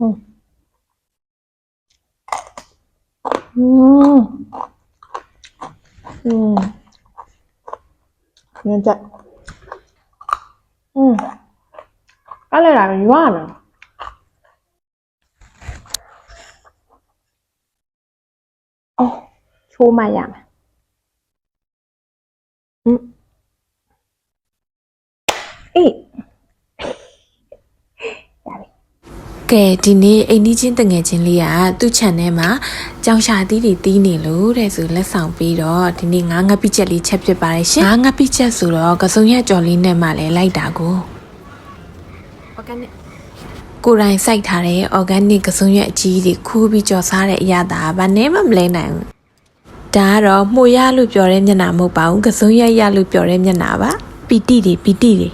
嗯嗯嗯น่าจะอืมก็เลยหลัง ကဲဒီနေ့အိမ်နီးချင်းတငယ်ချင်းလေးကသူ့ channel မှာကြောင်ရှာသီးတွေတီးနေလို့တဲ့ဆိုလက်ဆောင်ပြီးတော့ဒီနေ့ငါးငပိချက်လေးချက်ဖြစ်ပါတယ်ရှင်ငါးငပိချက်ဆိုတော့ကစုံရက်ကြော်လေးနဲ့မှလည်းလိုက်တာကို organic ကိုယ်တိုင်စိုက်ထားတဲ့ organic ကစုံရက်အကြီးတွေခူးပြီးကြော်စားတဲ့အရာသာဘာနဲ့မှမလဲနိုင်ဘူးဒါကတော့မှုရလို့ပြောတဲ့မျက်နှာမဟုတ်ပါဘူးကစုံရက်ရလို့ပြောတဲ့မျက်နှာပါပီတိတွေပီတိတွေ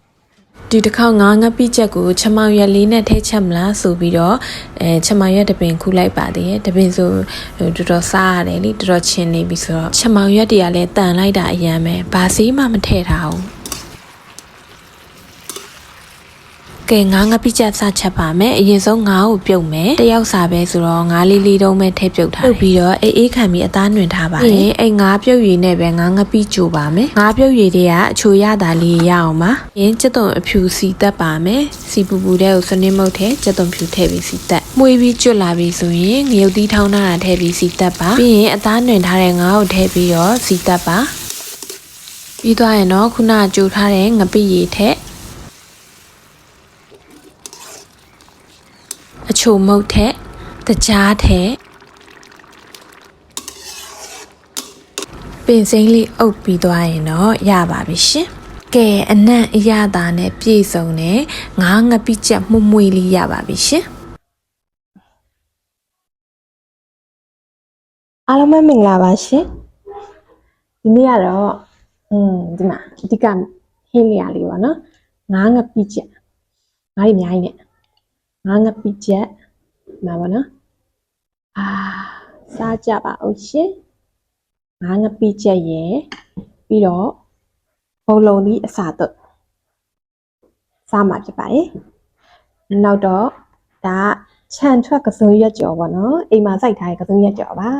ဒီတစ်ခေါက်ငါးငပိချက်ကိုချမောင်ရက်လေးနဲ့ထဲချက်မလားဆိုပြီးတော့အဲချမောင်ရက်တပင်ခူးလိုက်ပါသေးတယ်တပင်ဆိုဟိုတော်တော်စားရတယ်လေတော်တော်ချင်းနေပြီဆိုတော့ချမောင်ရက်တွေကလည်းတန်လိုက်တာအရန်ပဲဘာစည်းမှမထည့်ထားဘူး ကဲငါးငပိချက်စချက်ပါမယ်အရင်ဆုံးငါးကိုပြုတ်မယ်တယောက်စာပဲဆိုတော့ငါးလေးလေးတုံးပဲထည့်ပြုတ်ထားပြုတ်ပြီးတော့အေးအေးခံပြီးအသားနှွင်ထားပါတယ်ပြီးရင်အဲ့ငါးပြုတ်ရည်နဲ့ပဲငါးငပိကြိုပါမယ်ငါးပြုတ်ရည်တွေကအချိုရတာလေးရအောင်ပါပြီးရင်ကျက်သွန်အဖြူစီတက်ပါမယ်စီပူပူတဲ့ကိုစနစ်မုတ်ထဲကျက်သွန်ဖြူထည့်ပြီးစီတက်မှုေးပြီးကျွတ်လာပြီဆိုရင်ငရုတ်သီးထောင်းထားတာထည့်ပြီးစီတက်ပါပြီးရင်အသားနှွင်ထားတဲ့ငါးကိုထည့်ပြီးတော့စီတက်ပါပြီးသွားရင်တော့ခုနကကြိုထားတဲ့ငပိရည်ထက် အချိုမုတ်ထက်တကြားထက်ပင်စိမ့်လေးအုပ်ပြီးသွားရင်တော့ရပါပြီရှင်ကဲအနံ့အရသာနဲ့ပြည့်စုံတဲ့ငါးငပိချက်မှုမွေလေးရပါပြီရှင်အားလုံးပဲမင်္ဂလာပါရှင်ဒီနေ့ကတော့อืมဒီမှာအဓိကဟင်းလျာလေးပါနော်ငါးငပိချက်ငါးရီအများကြီးနဲ့ ငါးငပိချက်မှာပါနော်အာစားကြပါအောင်ရှင်ငါးငပိချက်ရယ်ပြီးတော့ဘုံလုံးဒီအစာတော့စားမှာဖြစ်ပါတယ်နောက်တော့ဒါကခြံထွက်ကစုံရက်ကြော်ပေါ့နော်အိမ်မှာစိုက်ထားတဲ့ကစုံရက်ကြော်ပါ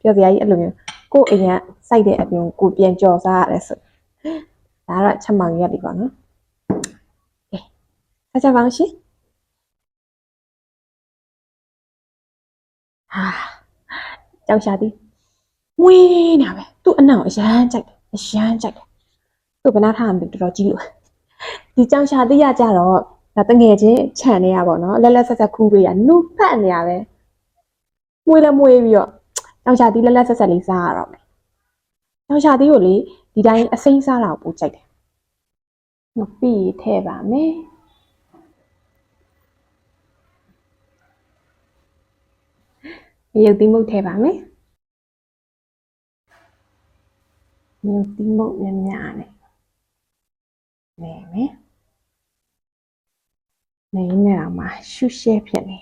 ပြောစရာကြီးအဲ့လိုမျိုးကို့အိမ်ကစိုက်တဲ့အပြင်ကိုပြန်ကြော်စားရတယ်ဆိုဒါကတော့ချက်မောင်ရက်တွေပေါ့နော်ကဲ ဆက်ကြပါအောင်ရှင်ဟာကြောက်ရှာသည်ဝင်းနေတာပဲသူ့အနောက်အရန်ကြိုက်တယ်အရန်ကြိုက်တယ်သူ့ဘယ်နာထားမှမသိဘူးတော်တော်ကြီးလို့ဒီကြောက်ရှာသည်ရကြတော့ဒါတငယ်ချင်းခြံနေရပါတော့လက်လက်ဆက်ဆက်ခူးပေးရနုဖတ်နေရပဲမွေးလဲမွေးပြီးတော့တောင်ချာသီးလက်လက်ဆက်ဆက်လေးစားရတော့မယ်တောင်ချာသီးကိုလေဒီတိုင်းအစိမ့်စားတာကိုပို့ကြိုက်တယ်မပြီးထဲပါမယ် ရုပ်သီးမုတ်ထဲပါမယ်ရုပ်သီးမုတ်များများနဲ့နေမယ်နေနေတော့မှရှုရှဲဖြစ်နေ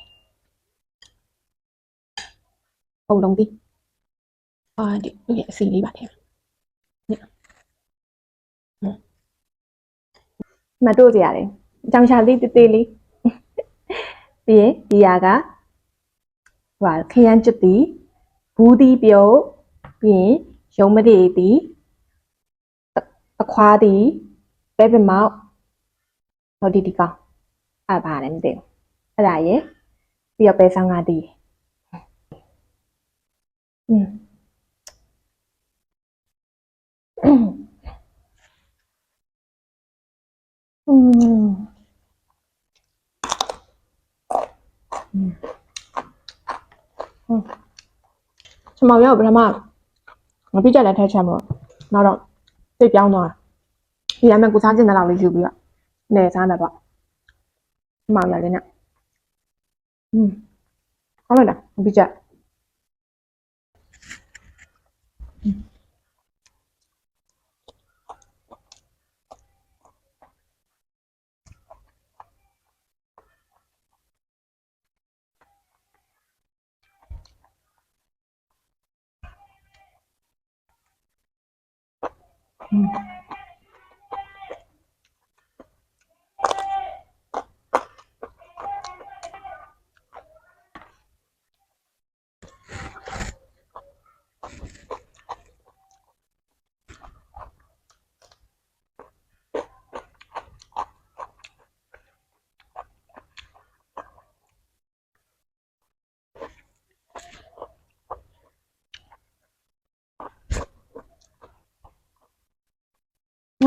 ပုံလုံးပြီးအာဒီဒီအစီလေးပါထဲညမတို့ကြရတယ်အကြောင်ချာလေးတေးသေးလေးပြီးရင်ဒီဟာက ဟိုခရမ်းကျွတ်တီဘူးတီပြုတ်ပြီးရင်ရုံမတေတီအခွားတီပဲပင်မောက်ဟောဒီဒီကောင်အဲ့ပါလည်းမသိဘူးအဲ့ဒါရယ်ပြီးတော့ပဲဆောင်ကတီ嗯。嗯。 嗯。嗯。ချမောင်ရောက်ပထမငါပြကြလက်ထက်ချက်မို့နောက်တော့သိပ်ပြောင်းသွားတာဒီအမေကိုစားကျင်တဲ့လောက်လေးယူပြီးတော့နေစားမယ်ပေါ့ချမောင်ရလေးနဲ့อืมဟောလိုက်တာငါပြကြ ဟ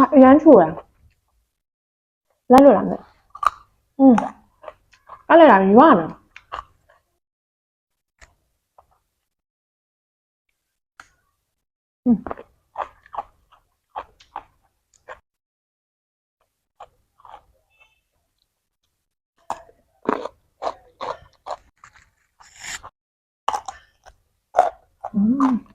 啊，远处呀。来流量的。嗯。来流一万呢。嗯。嗯。